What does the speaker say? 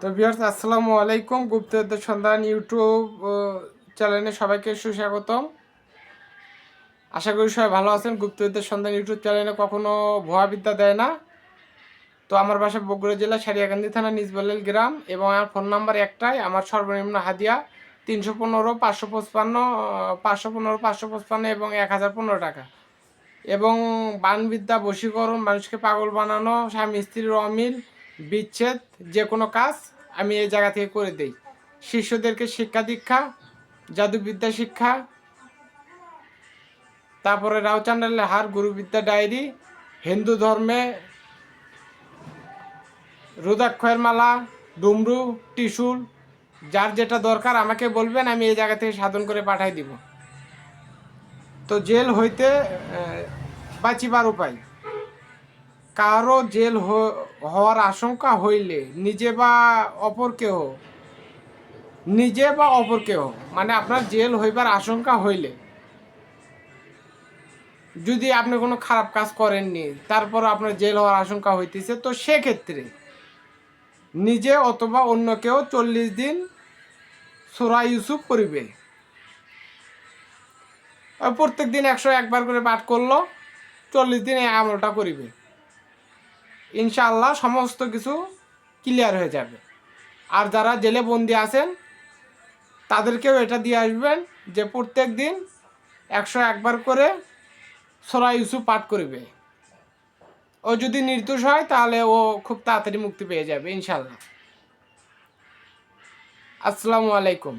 তো ভিউয়ার্স, আসসালামু আলাইকুম। গুপ্তদের সন্ধান ইউটিউব চ্যানেলে সবাইকে সুস্বাগতম। আশা করি সবাই ভালো আছেন। গুপ্তদের সন্ধান ইউটিউব চ্যানেলে কখনো ভুয়া বিদ্যা দেয় না। তো আমার বাসা বগুড়া জেলা, সারিয়াকান্দি থানা নিজবালিল গ্রাম এবং আমার ফোন নাম্বার একটাই। আমার সর্বনিম্ন হাদিয়া তিনশো পনেরো, পাঁচশো পঁচপান্ন পাঁচশো পনেরো, পাঁচশো পঁচপান্ন এবং এক হাজার পনেরো টাকা। এবং বানবিদ্যা বশীকরণ, মানুষকে পাগল বানানো, স্বামী স্ত্রীর অমিল বিচ্ছেদ যে কোনো কাজ আমি এই জায়গা থেকে করে দেই। শিষ্যদেরকে শিক্ষা দীক্ষা, জাদুবিদ্যা শিক্ষা, তারপরে রাউচান্ডালের হার গুরুবিদ্যা ডায়েরি, হিন্দু ধর্মে রুদাক্ষয়ের মালা, ডুমরু টিসুল যার যেটা দরকার আমাকে বলবেন, আমি এই জায়গা থেকে সাধন করে পাঠাই দিব। তো জেল হইতে বাঁচিবার উপায়? কারও জেল হওয়ার আশঙ্কা হইলে নিজে বা অপর কেহ? নিজে বা অপর কেহ? মানে আপনার জেল হইবার আশঙ্কা হইলে। যদি আপনি কোনো খারাপ কাজ করেননি তারপর আপনার জেল হওয়ার আশঙ্কা হইতেছে, তো সেক্ষেত্রে নিজে অথবা অন্য কেউ চল্লিশ দিন সোরা ইউসুফ করিবে প্রত্যেক দিন একশো একবার করে পাঠ করল, চল্লিশ দিন এই আমলটা করিবে। ইনশাআল্লাহ সমস্ত কিছু ক্লিয়ার হয়ে যাবে। আর যারা জেলে বন্দি আছেন, তাদেরকেও এটা দিয়ে আসবেন যে প্রত্যেক দিন একশো একবার করে সোরা ইউসুফ পাঠ করবে। ও যদি নির্দোষ হয়, তাহলে ও খুব তাড়াতাড়ি মুক্তি পেয়ে যাবে ইনশাল্লাহ আসসালামু আলাইকুম।